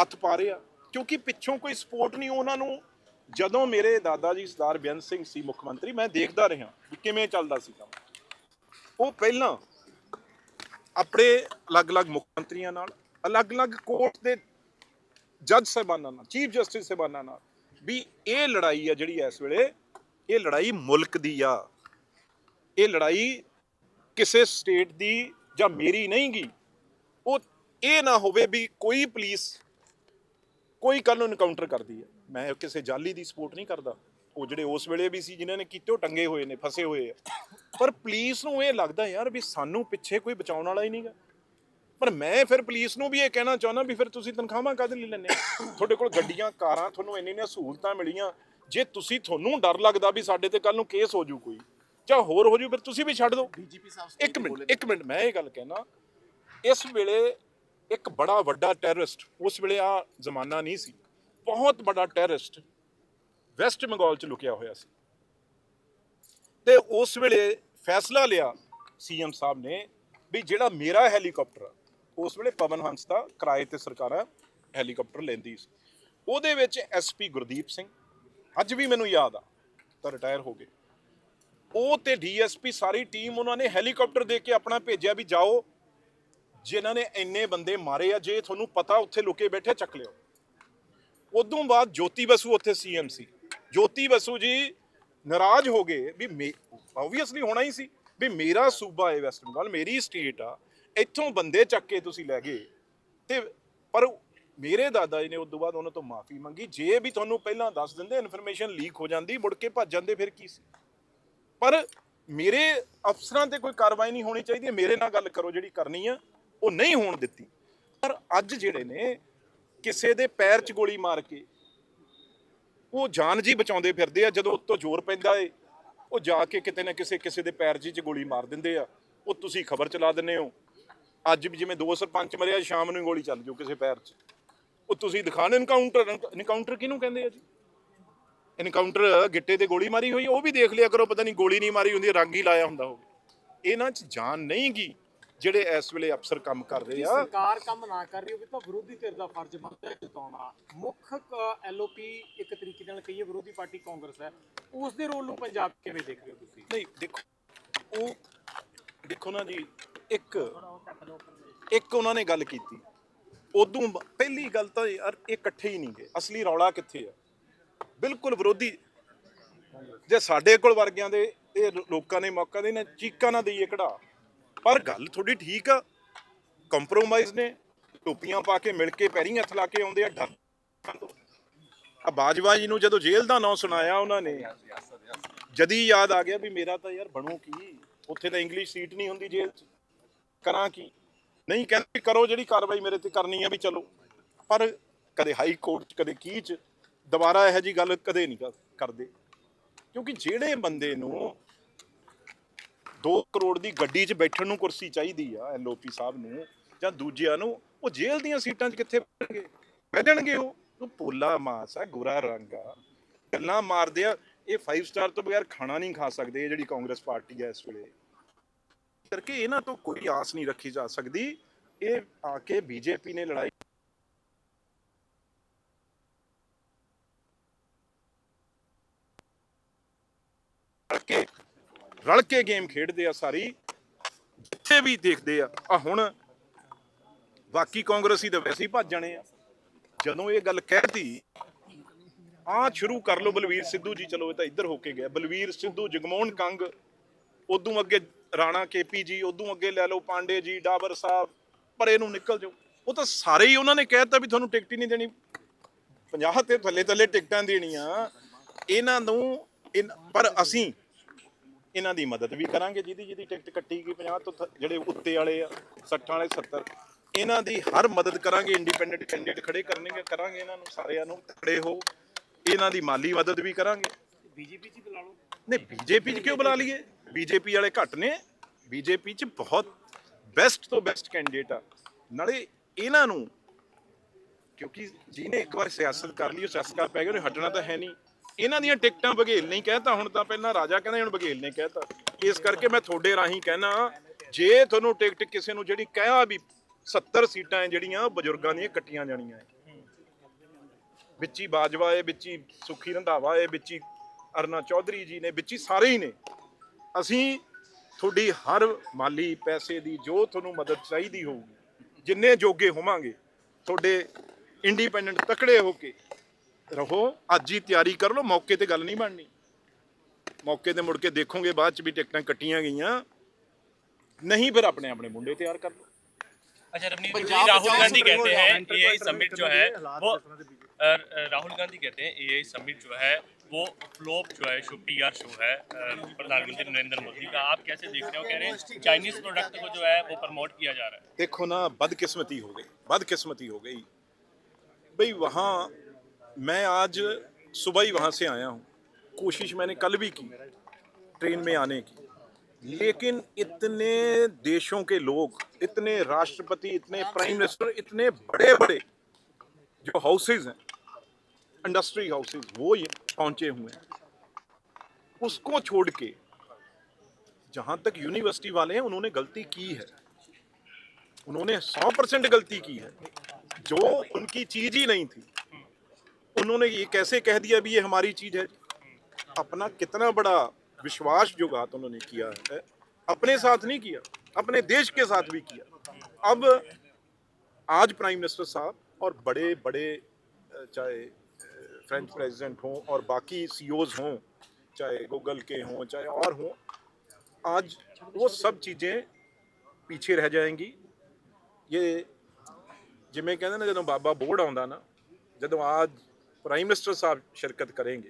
[SPEAKER 1] ਹੱਥ ਪਾ ਰਿਹਾ? ਕਿਉਂਕਿ ਪਿੱਛੋਂ ਕੋਈ ਸਪੋਰਟ ਨਹੀਂ ਉਹਨਾਂ ਨੂੰ। ਜਦੋਂ ਮੇਰੇ ਦਾਦਾ ਜੀ ਸਰਦਾਰ ਬੇਅੰਤ ਸਿੰਘ ਸੀ, ਮੁੱਖ ਮੰਤਰੀ, ਮੈਂ ਦੇਖਦਾ ਰਿਹਾ ਵੀ ਕਿਵੇਂ ਚੱਲਦਾ ਸੀ ਕੰਮ। ਉਹ ਪਹਿਲਾਂ ਆਪਣੇ ਅਲੱਗ-ਅਲੱਗ ਮੁੱਖ ਮੰਤਰੀਆਂ ਨਾਲ ਅਲੱਗ-ਅਲੱਗ ਕੋਰਟ ਦੇ ਜੱਜ ਸਾਹਿਬਾਨਾਂ ਨਾਲ, ਚੀਫ ਜਸਟਿਸ ਸਾਹਿਬਾਨਾਂ ਨਾਲ ਵੀ ਇਹ ਲੜਾਈ ਆ ਜਿਹੜੀ ਇਸ ਵੇਲੇ, ਇਹ ਲੜਾਈ ਮੁਲਕ ਦੀ ਆ। ਇਹ ਲੜਾਈ ਕਿਸੇ ਸਟੇਟ ਦੀ ਜਾਂ ਮੇਰੀ ਨਹੀਂ ਗੀ ਉਹ ਇਹ ਨਾ ਹੋਵੇ ਵੀ ਕੋਈ ਪੁਲਿਸ ਕੋਈ ਕੱਲ ਨੂੰ ਇਨਕਾਊਂਟਰ ਕਰਦੀ ਹੈ ਮੈਂ ਕਿਸੇ ਜਾਲੀ ਦੀ ਸਪੋਰਟ ਨਹੀਂ ਕਰਦਾ। ਉਹ ਜਿਹੜੇ ਉਸ ਵੇਲੇ ਵੀ ਸੀ ਜਿਨ੍ਹਾਂ ਨੇ ਕੀਤੇ, ਉਹ ਟੰਗੇ ਹੋਏ ਨੇ, ਫਸੇ ਹੋਏ ਆ। ਪਰ ਪੁਲਿਸ ਨੂੰ ਇਹ ਲੱਗਦਾ ਯਾਰ ਵੀ ਸਾਨੂੰ ਪਿੱਛੇ ਕੋਈ ਬਚਾਉਣ ਵਾਲਾ ਹੀ ਨਹੀਂਗਾ। ਪਰ ਮੈਂ ਫਿਰ ਪੁਲਿਸ ਨੂੰ ਵੀ ਇਹ ਕਹਿਣਾ ਚਾਹੁੰਦਾ ਵੀ ਫਿਰ ਤੁਸੀਂ ਤਨਖਾਹਾਂ ਕਾਹਦੇ ਲਈ ਹੋ? ਤੁਹਾਡੇ ਕੋਲ ਗੱਡੀਆਂ ਕਾਰਾਂ ਤੁਹਾਨੂੰ ਇੰਨੀਆਂ ਸਹੂਲਤਾਂ ਮਿਲੀਆਂ। ਜੇ ਤੁਸੀਂ ਤੁਹਾਨੂੰ ਡਰ ਲੱਗਦਾ ਵੀ ਸਾਡੇ ਤੇ ਕੱਲ ਨੂੰ ਕੇਸ ਹੋ ਜੂ ਕੋਈ ਜਾਂ ਹੋਰ ਹੋ ਜੂ ਫਿਰ ਤੁਸੀਂ ਵੀ ਛੱਡ ਦਿਓ।
[SPEAKER 4] ਡੀਜੀਪੀ ਸਾਹਿਬ
[SPEAKER 1] ਇੱਕ ਮਿੰਟ ਇੱਕ ਮਿੰਟ ਮੈਂ ਇਹ ਗੱਲ ਕਹਿਣਾ ਇਸ ਵੇਲੇ ਇੱਕ ਬੜਾ ਵੱਡਾ ਟੈਰਰਿਸਟ ਉਸ ਵੇਲੇ ਆ ਜ਼ਮਾਨਾ ਨਹੀਂ ਸੀ। ਬਹੁਤ ਵੱਡਾ ਟੈਰਰਿਸਟ ਵੈਸਟ ਬੰਗਾਲ ਚ ਲੁਕਿਆ ਹੋਇਆ ਸੀ। ਤੇ ਉਸ ਵੇਲੇ ਫੈਸਲਾ ਲਿਆ ਸੀਐਮ ਸਾਹਿਬ ਨੇ ਵੀ ਜਿਹੜਾ ਮੇਰਾ ਹੈਲੀਕਾਪਟਰ ਆ, ਉਸ ਵੇਲੇ ਪਵਨ ਹੰਸ ਦਾ ਕਿਰਾਏ ਤੇ ਸਰਕਾਰਾਂ ਹੈਲੀਕਾਪਟਰ ਲੈਂਦੀ ਸੀ। ਉਹਦੇ ਵਿੱਚ ਐਸਪੀ ਗੁਰਦੀਪ ਸਿੰਘ, ਅੱਜ ਵੀ ਮੈਨੂੰ ਯਾਦ ਆ, ਤਾਂ ਰਿਟਾਇਰ ਹੋ ਗਏ। ਉਹ ਤੇ ਡੀਐਸਪੀ ਸਾਰੀ ਟੀਮ ਉਹਨਾਂ ਨੇ ਹੈਲੀਕਾਪਟਰ ਦੇ ਕੇ ਆਪਣਾ ਭੇਜਿਆ ਵੀ ਜਾਓ, ਜਿਨ੍ਹਾਂ ਨੇ ਇੰਨੇ ਬੰਦੇ ਮਾਰੇ ਆ, ਜੇ ਤੁਹਾਨੂੰ ਪਤਾ ਉੱਥੇ ਲੁਕੇ ਬੈਠੇ ਚੱਕ ਲਿਓ। ਉਦੋਂ ਬਾਅਦ ਜੋਤੀ ਬਸੂ ਉੱਥੇ ਸੀਐਮ ਸੀ। ਜੋਤੀ ਬਸੂ ਜੀ ਨਾਰਾਜ਼ ਹੋ ਗਏ ਵੀ ਆਬਵੀਅਸਲੀ ਹੋਣਾ ਹੀ ਸੀ ਵੀ ਮੇਰਾ ਸੂਬਾ ਹੈ ਵੈਸਟ ਬੰਗਾਲ, ਮੇਰੀ ਸਟੇਟ ਆ। ਇੱਥੋਂ ਬੰਦੇ ਚੱਕ ਕੇ ਤੁਸੀਂ ਲੈ ਗਏ। ਤੇ ਪਰ ਮੇਰੇ ਦਾਦਾ ਜੀ ਨੇ ਉਸ ਤੋਂ ਬਾਅਦ ਉਹਨਾਂ ਤੋਂ ਮਾਫੀ ਮੰਗੀ। ਜੇ ਵੀ ਤੁਹਾਨੂੰ ਪਹਿਲਾਂ ਦੱਸ ਦਿੰਦੇ ਇਨਫੋਰਮੇਸ਼ਨ ਲੀਕ ਹੋ ਜਾਂਦੀ, ਮੁੜ ਕੇ ਭੱਜ ਜਾਂਦੇ, ਫਿਰ ਕੀ ਸੀ? ਪਰ ਮੇਰੇ ਅਫਸਰਾਂ ਤੇ ਕੋਈ ਕਾਰਵਾਈ ਨਹੀਂ ਹੋਣੀ ਚਾਹੀਦੀ। ਮੇਰੇ ਨਾਲ ਗੱਲ ਕਰੋ, ਜਿਹੜੀ ਕਰਨੀ ਆ, ਉਹ ਨਹੀਂ ਹੋਣ ਦਿੱਤੀ। ਪਰ ਅੱਜ ਜਿਹੜੇ ਨੇ, ਕਿਸੇ ਦੇ ਪੈਰ 'ਚ ਗੋਲੀ ਮਾਰ ਕੇ, ਉਹ ਜਾਨ ਜੀ ਬਚਾਉਂਦੇ ਫਿਰਦੇ ਆ। ਜਦੋਂ ਉੱਤੋਂ ਜ਼ੋਰ ਪੈਂਦਾ ਏ, ਉਹ ਜਾ ਕੇ ਕਿਤੇ ਨਾ ਕਿਸੇ ਕਿਸੇ ਦੇ ਪੈਰ 'ਚ ਗੋਲੀ ਮਾਰ ਦਿੰਦੇ ਆ। ਉਹ ਤੁਸੀਂ ਖਬਰ ਚਲਾ ਦਿੰਦੇ ਹੋ। ਅੱਜ ਵੀ ਜਿਵੇਂ ਦੋ ਸਰਪੰਚ ਮਰਿਆ ਸ਼ਾਮ ਨੂੰ ਗੋਲੀ ਚੱਲ ਜੂ ਕਿਸੇ ਪੈਰ 'ਚ। ਉਹ ਤੁਸੀਂ ਦਿਖਾਣ ਇਨਕਾਊਂਟਰ ਇਨਕਾਊਂਟਰ ਕਿਹਨੂੰ ਕਹਿੰਦੇ ਆ ਜੀ? ਇਨਕਾਊਂਟਰ ਗਿੱਟੇ ਤੇ ਗੋਲੀ ਮਾਰੀ ਹੋਈ ਉਹ ਵੀ ਦੇਖ ਲਿਆ ਕਰੋ ਪਤਾ ਨਹੀਂ ਗੋਲੀ ਨਹੀਂ ਮਾਰੀ ਹੁੰਦੀ ਰੰਗ ਹੀ ਲਾਇਆ ਹੁੰਦਾ ਹੋਵੇ। ਇਹਨਾਂ 'ਚ ਜਾਨ ਨਹੀਂ ਗੀ ਜਿਹੜੇ ਇਸ ਵੇਲੇ ਅਫਸਰ ਕੰਮ ਕਰ ਰਹੇ ਆ।
[SPEAKER 2] ਸਰਕਾਰ ਕੰਮ ਨਾ ਕਰ ਰਹੀ ਹੋਵੇ ਤਾਂ ਵਿਰੋਧੀ ਧਿਰ ਦਾ ਫਰਜ਼ ਬਣਦਾ ਹੈ ਜਿਤਾਉਣਾ। ਮੁੱਖ ਐਲਓਪੀ ਇੱਕ ਤਰੀਕੇ ਨਾਲ ਕਹੀਏ ਵਿਰੋਧੀ ਪਾਰਟੀ ਕਾਂਗਰਸ ਹੈ। ਉਸ ਦੇ ਰੋਲ ਨੂੰ ਪੰਜਾਬ ਕਿਵੇਂ ਦੇਖ ਰਹੇ ਹੋ ਤੁਸੀਂ?
[SPEAKER 1] ਨਹੀਂ ਦੇਖੋ ਉਹ ਦੇਖੋ ਨਾ ਜੀ ਇੱਕ ਇੱਕ ਉਹਨਾਂ ਨੇ ਗੱਲ ਕੀਤੀ। ਉਦੋਂ ਪਹਿਲੀ ਗੱਲ ਤਾਂ ਯਾਰ ਇਹ ਇਕੱਠੇ ਹੀ ਨਹੀਂ ਗਏ ਅਸਲੀ ਰੌਲਾ ਕਿੱਥੇ ਆ? ਬਿਲਕੁਲ ਵਿਰੋਧੀ। ਜੇ ਸਾਡੇ ਕੋਲ ਵਰਗਿਆਂ ਦੇ, ਇਹ ਲੋਕਾਂ ਨੇ ਮੌਕਾ ਦੇ ਨਾ ਚੀਕਾਂ ਨਾ ਦਈਏ ਕਢਾ ਪਰ ਗੱਲ ਤੁਹਾਡੀ ਠੀਕ ਆ। ਕੰਪਰੋਮਾਈਜ਼ ਨੇ। ਟੋਪੀਆਂ ਪਾ ਕੇ ਮਿਲ ਕੇ ਪੈਰੀਂ ਹੱਥ ਲਾ ਕੇ ਆਉਂਦੇ ਆ, ਡਰ। ਆ ਬਾਜਵਾ ਜੀ ਨੂੰ ਜਦੋਂ ਜੇਲ੍ਹ ਦਾ ਨਾਂ ਸੁਣਾਇਆ ਉਹਨਾਂ ਨੇ, ਜਦੀ ਯਾਦ ਆ ਗਿਆ ਵੀ ਮੇਰਾ ਤਾਂ ਯਾਰ ਬਣੂ ਕੀ? ਉੱਥੇ ਤਾਂ ਇੰਗਲਿਸ਼ ਸੀਟ ਨਹੀਂ ਹੁੰਦੀ ਜੇਲ੍ਹ 'ਚ। ਕਰਾਂ ਕੀ? ਨਹੀਂ ਕਹਿੰਦੇ ਕਰੋ ਜਿਹੜੀ ਕਾਰਵਾਈ ਮੇਰੇ ਤੇ ਕਰਨੀ ਆ ਵੀ ਚਲੋ। ਪਰ ਕਦੇ ਹਾਈ ਕੋਰਟ 'ਚ, ਕਦੇ ਕੀ 'ਚ, ਦੁਬਾਰਾ ਇਹੋ ਜੀ ਗੱਲ ਕਦੇ ਨਹੀਂ ਕਰਦੇ। ਕਿਉਂਕਿ ਜਿਹੜੇ ਬੰਦੇ ਨੂੰ 2 ਕਰੋੜ ਦੀ ਗੱਡੀ 'ਚ ਬੈਠਣ ਨੂੰ ਕੁਰਸੀ ਚਾਹੀਦੀ ਆ ਐਲਓਪੀ ਸਾਹਿਬ ਨੂੰ, ਜਾਂ ਦੂਜਿਆਂ ਨੂੰ, ਉਹ ਜੇਲ੍ਹ ਦੀਆਂ ਸੀਟਾਂ 'ਚ ਕਿੱਥੇ ਬੈਠਣਗੇ? ਬੈਠਣਗੇ ਉਹ। ਉਹ ਪੋਲਾ ਮਾਸ ਆ, ਗੁਰਾ ਰੰਗ ਆ। ਗੱਲਾਂ ਮਾਰਦੇ ਆ, ਇਹ 5 ਸਟਾਰ ਤੋਂ ਬਗੈਰ ਖਾਣਾ ਨਹੀਂ ਖਾ ਸਕਦੇ ਜਿਹੜੀ ਕਾਂਗਰਸ ਪਾਰਟੀ ਹੈ ਇਸ ਵੇਲੇ। ਕਰਕੇ ਇਹਨਾਂ ਤੋਂ ਕੋਈ ਆਸ ਨਹੀਂ ਰੱਖੀ ਜਾ ਸਕਦੀ। ਇਹ ਆ ਕੇ ਬੀਜੇਪੀ ਨੇ ਲੜਾਈ ਕੇ, ਰਲ ਕੇ ਗੇਮ ਖੇਡਦੇ ਆ ਸਾਰੀ। ਜਿੱਥੇ ਵੀ ਦੇਖਦੇ ਆ। ਆ ਹੁਣ ਬਾਕੀ ਕਾਂਗਰਸੀ ਤਾਂ ਵੈਸੇ ਹੀ ਭੱਜ ਜਾਣੇ ਆ। ਜਦੋਂ ਇਹ ਗੱਲ ਕਹਿਤੀ ਆ ਸ਼ੁਰੂ ਕਰ ਲਓ ਬਲਵੀਰ ਸਿੱਧੂ ਜੀ। ਚਲੋ ਇਹ ਤਾਂ ਇੱਧਰ ਹੋ ਕੇ ਗਿਆ। ਬਲਵੀਰ ਸਿੱਧੂ, ਜਗਮੋਹਨ ਕੰਗ, ਉਦੋਂ ਅੱਗੇ ਰਾਣਾ ਕੇਪੀ ਜੀ ਉਦੋਂ ਅੱਗੇ ਲੈ ਲਓ ਪਾਂਡੇ ਜੀ ਡਾਬਰ ਸਾਹਿਬ ਪਰੇ ਨੂੰ ਨਿਕਲ ਜਾਓ। ਉਹ ਤਾਂ ਸਾਰੇ ਹੀ ਉਹਨਾਂ ਨੇ ਕਹਿਤਾ ਵੀ ਤੁਹਾਨੂੰ ਟਿਕਟ ਹੀ ਨਹੀਂ ਦੇਣੀ। 50 ਤੇ ਥੱਲੇ ਥੱਲੇ ਟਿਕਟਾਂ ਦੇਣੀਆਂ। ਇਹਨਾਂ ਨੂੰ ਪਰ ਅਸੀਂ ਇਹਨਾਂ ਦੀ ਮਦਦ ਵੀ ਕਰਾਂਗੇ। ਜਿਹਦੀ ਜਿਹਦੀ ਟਿਕਟ ਕੱਟੀ ਗਈ 50 ਤੋਂ ਜਿਹੜੇ ਉੱਤੇ ਵਾਲੇ ਆ 60 ਵਾਲੇ 70 ਇਹਨਾਂ ਦੀ ਹਰ ਮਦਦ ਕਰਾਂਗੇ। ਇੰਡੀਪੈਂਡੈਂਟ ਕੈਂਡੀਡੇਟ ਖੜੇ ਕਰਨਗੇ ਕਰਾਂਗੇ ਇਹਨਾਂ ਨੂੰ ਸਾਰਿਆਂ ਨੂੰ ਖੜੇ ਹੋ। ਇਹਨਾਂ ਦੀ ਮਾਲੀ ਮਦਦ ਵੀ ਕਰਾਂਗੇ।
[SPEAKER 2] ਬੀਜੇਪੀ 'ਚ ਬੁਲਾ ਲਓ।
[SPEAKER 1] ਨਹੀਂ ਬੀਜੇਪੀ 'ਚ ਕਿਉਂ ਬੁਲਾ ਲਈਏ? ਬੀਜੇਪੀ ਵਾਲੇ ਘੱਟ ਨੇ। ਬੀਜੇਪੀ 'ਚ ਬਹੁਤ ਬੈਸਟ ਤੋਂ ਬੈਸਟ ਕੈਂਡੀਡੇਟ ਆ। ਨਾਲੇ ਇਹਨਾਂ ਨੂੰ, ਕਿਉਂਕਿ ਜਿਹਨੇ ਇੱਕ ਵਾਰ ਸਿਆਸਤ ਕਰ ਲਈ, ਉਹ ਸਿਆਸਤਕਾਰ ਪੈ ਗਿਆ ਉਹਨੇ ਹਟਣਾ ਤਾਂ ਹੈ ਨਹੀਂ। ਇਹਨਾਂ ਦੀਆਂ ਟਿਕਟਾਂ ਬਘੇਲ ਨਹੀਂ ਕਹਿਤਾ, ਹੁਣ ਤਾਂ ਪਹਿਲਾਂ ਰਾਜਾ ਕਹਿੰਦਾ ਹੁਣ ਬਘੇਲ ਨੇ ਕਹਿਤਾ। ਇਸ ਕਰਕੇ ਮੈਂ ਤੁਹਾਡੇ ਰਾਹੀਂ ਕਹਿਣਾ ਜੇ ਤੁਹਾਨੂੰ ਟਿਕਟ ਕਿਸੇ ਨੂੰ ਜਿਹੜੀ ਕਹਿਆ ਵੀ 70 ਸੀਟਾਂ ਹੈ ਜਿਹੜੀਆਂ ਬਜ਼ੁਰਗਾਂ ਦੀਆਂ ਕੱਟੀਆਂ ਜਾਣੀਆਂ ਹੈ। ਵਿੱਚ ਬਾਜਵਾ ਹੈ, ਵਿੱਚ ਹੀ ਸੁਖੀ ਰੰਧਾਵਾ ਹੈ, ਵਿੱਚ ਹੀ ਅਰਨਾ ਚੌਧਰੀ ਜੀ ਨੇ, ਵਿੱਚ ਸਾਰੇ ਹੀ ਨੇ। ਅਸੀਂ ਤੁਹਾਡੀ ਹਰ ਮਾਲੀ ਪੈਸੇ ਦੀ ਜੋ ਤੁਹਾਨੂੰ ਮਦਦ ਚਾਹੀਦੀ ਹੋਊਗੀ ਜਿੰਨੇ ਜੋਗੇ ਹੋਵਾਂਗੇ ਤੁਹਾਡੇ ਇੰਡੀਪੈਂਡੈਂਟ ਤਕੜੇ ਹੋ ਕੇ ਰਹੋ ਅੱਜ ਹੀ ਤਿਆਰੀ ਕਰ ਲਓ ਮੌਕੇ ਤੇ ਗੱਲ ਨਹੀਂ ਬਣਨੀ ਮੌਕੇ ਤੇ ਮੁੜ ਕੇ ਦੇਖੋਗੇ ਬਾਅਦ ਚ ਵੀ ਟਿਕਟਾਂ ਕੱਟੀਆਂ ਗਈਆਂ ਨਹੀਂ ਫਿਰ ਆਪਣੇ ਆਪਣੇ ਮੁੰਡੇ ਤਿਆਰ ਕਰ ਲਓ
[SPEAKER 5] अच्छा रवनीत जी राहुल गांधी कहते हैं ए समिट जो है वो अ, अ, राहुल गांधी कहते हैं ए समिट जो है वो फ्लॉप जो है शो पीआर शो है प्रधानमंत्री नरेंद्र मोदी का। आप कैसे देख रहे हो कह रहे हैं चाइनीज़ प्रोडक्ट को जो है, वो प्रमोट किया जा रहा है।
[SPEAKER 1] देखो ना, बदकिस्मती हो गई, बदकिस्मती हो गई। भाई वहाँ, मैं आज सुबह ही वहाँ से आया हूँ। कोशिश मैंने कल भी की, ट्रेन में आने की। लेकिन इतने देशों के लोग, इतने राष्ट्रपति, इतने प्राइम मिनिस्टर इतने बड़े बड़े जो हाउसेज हैं इंडस्ट्री हाउसेज वो ये पहुँचे हुए हैं। उसको छोड़ के, जहाँ तक यूनिवर्सिटी वाले हैं, उन्होंने गलती की है। उन्होंने सौ परसेंट गलती की है। जो उनकी चीज़ ही नहीं थी। उन्होंने ये कैसे कह दिया भी ये हमारी चीज़ है? अपना कितना बड़ा विश्वासघात उन्होंने किया है, अपने साथ नहीं किया, अपने देश के साथ भी किया। अब आज प्राइम मिनिस्टर साहब और बड़े बड़े चाहे फ्रेंच प्रेसिडेंट हों और बाकी सीईओज हों चाहे गूगल के हों चाहे और हों आज वो सब चीज़ें ਪਿੱਛੇ ਰਹਿ ਜਾਏਗੀ ਇਹ ਜਿਵੇਂ ਕਹਿੰਦੇ ਨੇ ਜਦੋਂ ਬਾਬਾ ਬੋੜ ਆਉਂਦਾ ਨਾ ਜਦੋਂ आज प्राइम मिनिस्टर साहब शिरकत करेंगे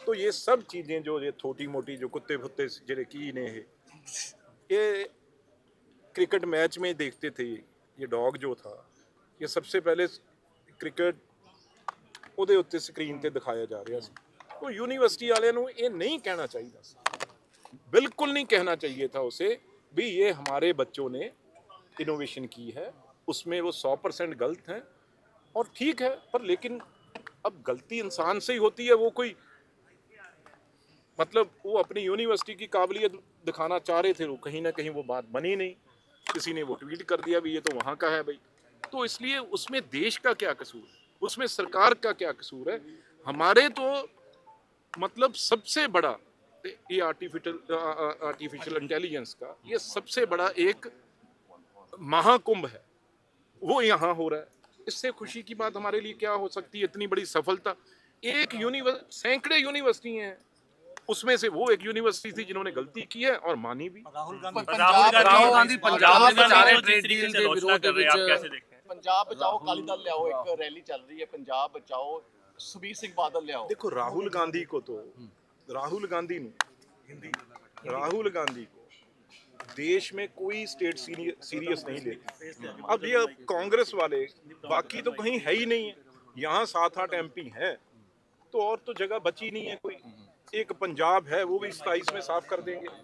[SPEAKER 1] तो ये सब चीज़ें जो ये छोटी मोटी जो कुत्ते फुत्ते ਜਿਹੜੇ ਕੀ ਨੇ ਇਹ ये क्रिकेट मैच में देखते थे ये डॉग जो था ये सबसे पहले क्रिकेट ਉਹਦੇ ਉੱਤੇ ਸਕਰੀਨ ਤੇ ਦਿਖਾਇਆ ਜਾ ਰਿਹਾ ਸੀ ਉਹ ਯੂਨੀਵਰਸਿਟੀ ਵਾਲਿਆਂ ਨੂੰ ਇਹ ਨਹੀਂ ਕਹਿਣਾ ਚਾਹੀਦਾ ਸੀ बिल्कुल नहीं कहना चाहिए था उसे भी ये हमारे बच्चों ने इनोवेशन की है उसमें वो सौ परसेंट गलत हैं और ठीक है पर लेकिन अब गलती इंसान से ही होती है वो कोई मतलब वो अपनी यूनिवर्सिटी की काबिलियत दिखाना चाह रहे थे वो कहीं ना कहीं वो बात बनी नहीं किसी ने वो ट्वीट कर दिया भी ये तो वहाँ का है भाई तो इसलिए उसमें देश का क्या कसूर है उसमें सरकार का क्या कसूर है हमारे तो मतलब सबसे बड़ा ये आर्टिफिशियल आर्टिफिशियल इंटेलिजेंस का ये सबसे बड़ा एक महाकुंभ है वो यहाँ हो रहा है इससे खुशी की बात हमारे लिए क्या हो सकती है इतनी बड़ी सफलता एक यूनिवर्स सैकड़े यूनिवर्सिटी हैं उसमें से वो एक यूनिवर्सिटी थी जिन्होंने गलती की है और मानी भी
[SPEAKER 5] राहुल गांधी पंजाब ट्रेड डील के विरोध में रहे हैं आप कैसे देखते हैं
[SPEAKER 4] ਪੰਜਾਬ ਬਚਾਓ ਅਕਾਲੀ ਦਲ ਲਿਆਓ ਇੱਕ ਰੈਲੀ ਚੱਲ ਰਹੀ ਹੈ ਪੰਜਾਬ ਬਚਾਓ ਸੁਬੀਰ ਸਿੰਘ ਬਾਦਲ ਲਿਆਓ
[SPEAKER 1] देखो राहुल गांधी को तो राहुल गांधी ने राहुल गांधी को देश में कोई स्टेट सीरियस नहीं लेती अब ये कांग्रेस वाले बाकी तो कहीं है ही नहीं है यहाँ सात आठ एमपी हैं तो और तो जगह बची नहीं है कोई एक पंजाब है वो भी सताईस में साफ कर देंगे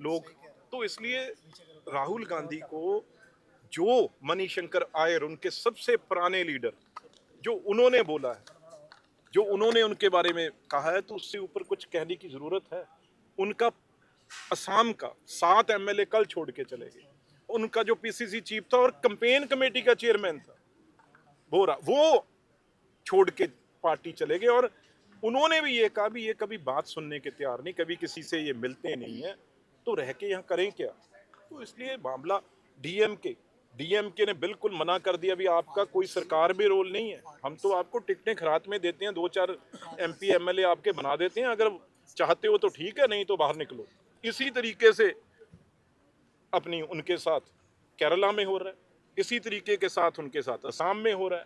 [SPEAKER 1] लोग तो इसलिए राहुल गांधी को जो मणिशंकर आयर, उनके सबसे पुराने लीडर, जो उन्होंने बोला है, जो उन्होंने उनके बारे में कहा है तो उससे ऊपर कुछ कहने की ज़रूरत है। उनका असम का सात एमएलए कल छोड़ के चले गए। उनका जो पीसीसी चीफ था और कंपेन कमेटी का चेयरमैन था, बोरा, वो छोड़ के पार्टी चले गए। और उन्होंने भी ये कहा भी ये कभी बात सुनने के तैयार नहीं, कभी किसी से ये मिलते नहीं है तो रह के यहाँ करें क्या? तो इसलिए मामला डीएमके डीएमके ने बिल्कुल मना कर दिया भी आपका कोई सरकार में रोल नहीं है। हम तो आपको टिकटें खरात में देते हैं दो चार एमपी एमएलए आपके बना देते हैं, अगर चाहते हो तो ठीक है, नहीं तो बाहर निकलो। इसी तरीके से अपनी उनके साथ केरला में हो रहा है, इसी तरीके के साथ उनके साथ असम में हो रहा है।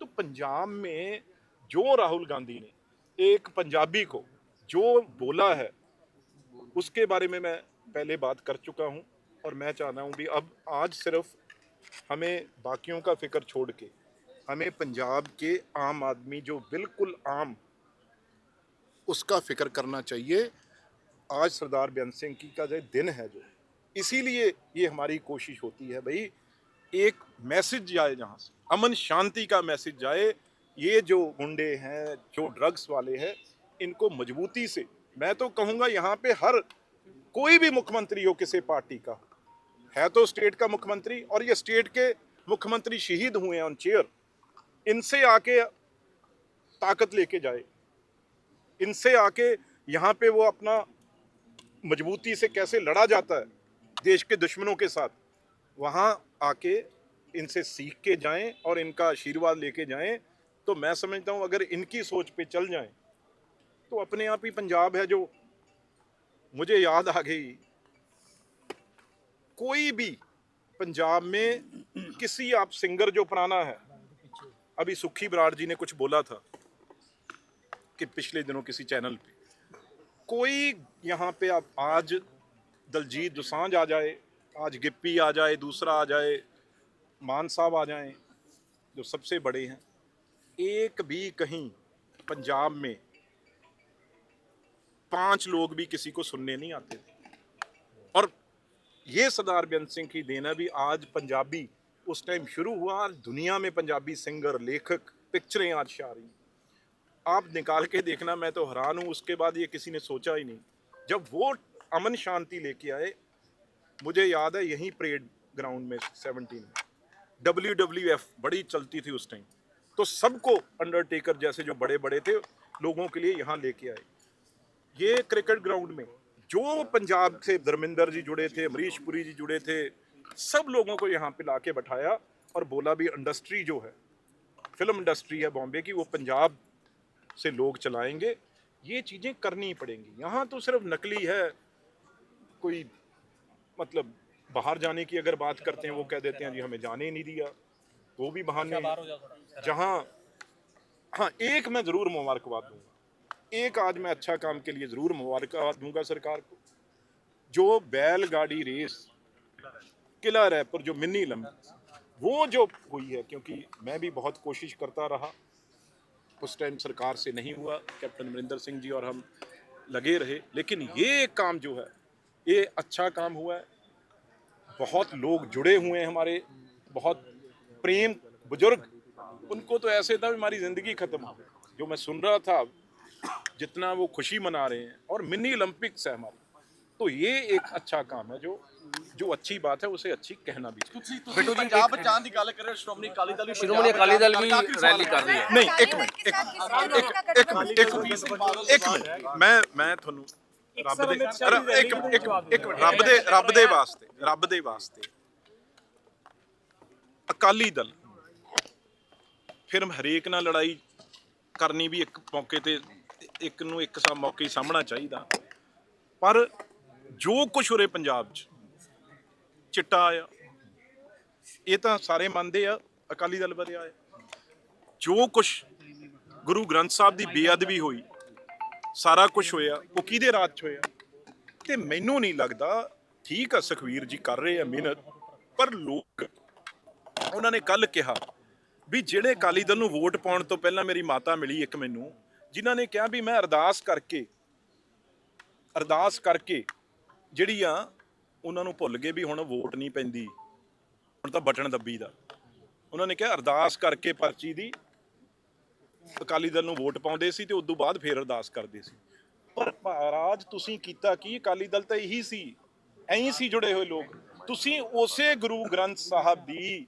[SPEAKER 1] तो पंजाब में जो राहुल गांधी ने एक पंजाबी को जो बोला है, उसके बारे में मैं पहले बात कर चुका हूँ, और मैं चाहता हूँ भी अब आज सिर्फ़ हमें बाकियों का फ़िक्र छोड़ के, हमें पंजाब के आम आदमी जो बिल्कुल आम, उसका फ़िक्र करना चाहिए। आज सरदार बेअंत सिंह की का जो दिन है जो, इसीलिए ये हमारी कोशिश होती है भाई, एक मैसेज जाए जहाँ से, अमन शांति का मैसेज जाए। ये जो गुंडे हैं, जो ड्रग्स वाले हैं, इनको मजबूती से, मैं तो कहूँगा यहाँ पे हर कोई भी मुख्यमंत्री हो किसी पार्टी का है तो स्टेट का मुख्यमंत्री और ये स्टेट के मुख्यमंत्री शहीद हुए हैं ऑन चेयर इनसे आके ताकत लेके जाए। इनसे आके यहाँ पे वो अपना मजबूती से कैसे लड़ा जाता है, देश के दुश्मनों के साथ, वहाँ आके इनसे सीख के जाएँ और इनका आशीर्वाद लेके जाएँ। तो मैं समझता हूँ, अगर इनकी सोच पे चल जाएँ तो अपने आप ही पंजाब है जो मुझे याद आ गई। कोई भी पंजाब में किसी आप सिंगर जो पुराना है, अभी सुखी बराड़ जी ने कुछ बोला था कि पिछले दिनों किसी चैनल पे, कोई यहाँ पे आप आज दलजीत दोसांझ आ जाए, आज गिप्पी आ जाए, दूसरा आ जाए, मान साहब आ जाए, जो सबसे बड़े हैं, एक भी कहीं पंजाब में पाँच लोग भी किसी को सुनने नहीं आते। थे ये सरदार बेंत सिंह की देना भी आज पंजाबी, उस टाइम शुरू हुआ और दुनिया में पंजाबी सिंगर लेखक पिक्चरें आज छा रही हैं। आप निकाल के देखना, मैं तो हैरान हूँ, उसके बाद ये किसी ने सोचा ही नहीं। जब वो अमन शांति लेके आए, मुझे याद है, यहीं परेड ग्राउंड में सेवनटीन में। डब्ल्यू डब्ल्यू एफ़ बड़ी चलती थी उस टाइम तो सबको अंडरटेकर जैसे जो बड़े बड़े थे, लोगों के लिए यहाँ लेके आए। ये क्रिकेट ग्राउंड में जो पंजाब से धर्मेंद्र जी जुड़े थे अमरीश पुरी जी जुड़े थे सब लोगों को यहाँ पे ला के बैठाया और बोला भी इंडस्ट्री जो है फ़िल्म इंडस्ट्री है बॉम्बे की वो पंजाब से लोग चलाएँगे। ये चीज़ें करनी ही पड़ेंगी। यहाँ तो सिर्फ़ नकली है कोई मतलब बाहर जाने की अगर बात करते हैं वो कह देते हैं जी हमें जाने ही नहीं दिया। वो भी बहाने हैं। जहाँ हाँ एक मैं ज़रूर मुबारकबाद दूँगा। एक आज मैं अच्छा काम के लिए ज़रूर मुबारकबाद दूँगा सरकार को। जो बैलगाड़ी रेस, किला रैपर जो मिनी लंबी, वो जो हुई है, क्योंकि मैं भी बहुत कोशिश करता रहा, उस टाइम सरकार से नहीं हुआ कैप्टन अमरिंदर सिंह जी और हम लगे रहे। लेकिन ये काम जो है, ये अच्छा काम हुआ है। बहुत लोग जुड़े हुए हैं हमारे, बहुत प्रेम बुज़ुर्ग, उनको तो ऐसे था, हमारी ज़िंदगी ख़त्म हो गई। जो मैं सुन रहा था जितना वो खुशी मना रहे हैं और मिनी ओलंपिक्स है हमारी तो ये एक अच्छा काम है जो जो अच्छी बात है उसे अच्छी कहना भी चाहिए
[SPEAKER 4] ਤੁਸੀਂ ਪੰਜਾਬ ਬਚਾਉਣ ਦੀ ਗੱਲ ਕਰ ਰਹੇ ਹੋ ਸ਼੍ਰੋਮਣੀ ਅਕਾਲੀ ਦਲ ਵੀ
[SPEAKER 6] ਸ਼੍ਰੋਮਣੀ ਅਕਾਲੀ ਦਲ ਵੀ ਰੈਲੀ ਕਰ ਰਹੀ ਹੈ
[SPEAKER 1] नहीं एक मिनट एक एक एक मिनट एक मिनट एक मिनट मैं मैं ਤੁਹਾਨੂੰ ਰੱਬ ਦੇ
[SPEAKER 2] ਅਮਿਤ ਸ਼ਾਹ ਦੀ
[SPEAKER 1] ਇੱਕ
[SPEAKER 2] ਰੈਲੀ
[SPEAKER 1] ਇੱਕ
[SPEAKER 2] ਨੂੰ
[SPEAKER 1] ਇੱਕ ਮਿੰਟ ਰੱਬ ਦੇ ਰੱਬ ਦੇ ਵਾਸਤੇ ਰੱਬ ਦੇ ਵਾਸਤੇ ਅਕਾਲੀ ਦਲ ਫਿਰ ਹਰੇਕ ਨਾਲ ਲੜਾਈ ਕਰਨੀ ਵੀ ਇੱਕ ਮੌਕੇ ਤੇ ਇੱਕ ਨੂੰ ਇੱਕ ਸਾ ਮੌਕੇ ਹੀ ਸਾਹਮਣਾ ਚਾਹੀਦਾ। ਪਰ ਜੋ ਕੁਛ ਉਰੇ ਪੰਜਾਬ 'ਚ ਚਿੱਟਾ ਆ ਇਹ ਤਾਂ ਸਾਰੇ ਮੰਨਦੇ ਆ, ਅਕਾਲੀ ਦਲ ਵਧਿਆ ਆ। ਜੋ ਕੁਛ ਗੁਰੂ ਗ੍ਰੰਥ ਸਾਹਿਬ ਦੀ ਬੇਅਦਬੀ ਹੋਈ, ਸਾਰਾ ਕੁਝ ਹੋਇਆ, ਉਹ ਕਿਹਦੇ ਰਾਜ 'ਚ ਹੋਇਆ? ਤੇ ਮੈਨੂੰ ਨਹੀਂ ਲੱਗਦਾ ਠੀਕ ਆ ਸੁਖਵੀਰ ਜੀ ਕਰ ਰਹੇ ਆ ਮਿਹਨਤ, ਪਰ ਲੋਕ ਉਹਨਾਂ ਨੇ ਕੱਲ ਕਿਹਾ ਵੀ ਜਿਹੜੇ ਅਕਾਲੀ ਦਲ ਨੂੰ ਵੋਟ ਪਾਉਣ ਤੋਂ ਪਹਿਲਾਂ ਮੇਰੀ ਮਾਤਾ ਮਿਲੀ ਇੱਕ ਮੈਨੂੰ ਜਿਨ੍ਹਾਂ ਨੇ ਕਿਹਾ ਵੀ ਮੈਂ ਅਰਦਾਸ ਕਰਕੇ ਅਰਦਾਸ ਕਰਕੇ ਜਿਹੜੀ ਆ ਉਹਨਾਂ ਨੂੰ ਭੁੱਲ ਗਏ ਵੀ ਹੁਣ ਵੋਟ ਨਹੀਂ ਪੈਂਦੀ, ਹੁਣ ਤਾਂ ਬਟਨ ਦੱਬੀ ਦਾ ਉਹਨਾਂ ਨੇ ਕਿਹਾ ਅਰਦਾਸ ਕਰਕੇ ਪਰਚੀ ਦੀ, ਅਕਾਲੀ ਦਲ ਨੂੰ ਵੋਟ ਪਾਉਂਦੇ ਸੀ ਤੇ ਉਸ ਤੋਂ ਬਾਅਦ ਫੇਰ ਅਰਦਾਸ ਕਰਦੇ ਸੀ। ਪਰ ਮਹਾਰਾਜ, ਤੁਸੀਂ ਕੀਤਾ ਕੀ? ਅਕਾਲੀ ਦਲ ਤਾਂ ਇਹੀ ਸੀ, ਐਂ ਸੀ ਜੁੜੇ ਹੋਏ ਲੋਕ। ਤੁਸੀਂ ਉਸੇ ਗੁਰੂ ਗ੍ਰੰਥ ਸਾਹਿਬ ਦੀ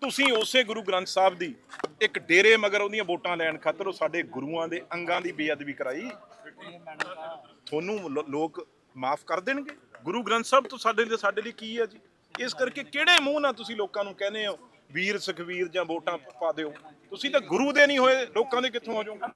[SPEAKER 1] ਤੁਸੀਂ ਉਸੇ ਗੁਰੂ ਗ੍ਰੰਥ ਸਾਹਿਬ ਦੀ ਇੱਕ ਡੇਰੇ ਮਗਰ ਉਹਦੀਆਂ ਵੋਟਾਂ ਲੈਣ ਖਾਤਰ ਉਹ ਸਾਡੇ ਗੁਰੂਆਂ ਦੇ ਅੰਗਾਂ ਦੀ ਬੇਅਦਬੀ ਕਰਾਈ। ਤੁਹਾਨੂੰ ਲੋ- ਲੋਕ ਮਾਫ ਕਰ ਦੇਣਗੇ। ਗੁਰੂ ਗ੍ਰੰਥ ਸਾਹਿਬ ਤੋਂ ਸਾਡੇ ਲਈ ਸਾਡੇ ਲਈ ਕੀ ਹੈ ਜੀ? ਇਸ ਕਰਕੇ ਕਿਹੜੇ ਮੂੰਹ ਨਾਲ ਤੁਸੀਂ ਲੋਕਾਂ ਨੂੰ ਕਹਿੰਦੇ ਹੋ, ਵੀਰ, ਸੁਖਵੀਰ ਜਾਂ ਵੋਟਾਂ ਪਾ ਦਿਓ? ਤੁਸੀਂ ਤਾਂ ਗੁਰੂ ਦੇ ਨਹੀਂ ਹੋਏ, ਲੋਕਾਂ ਦੇ ਕਿੱਥੋਂ ਹੋ ਜਾਓਗੇ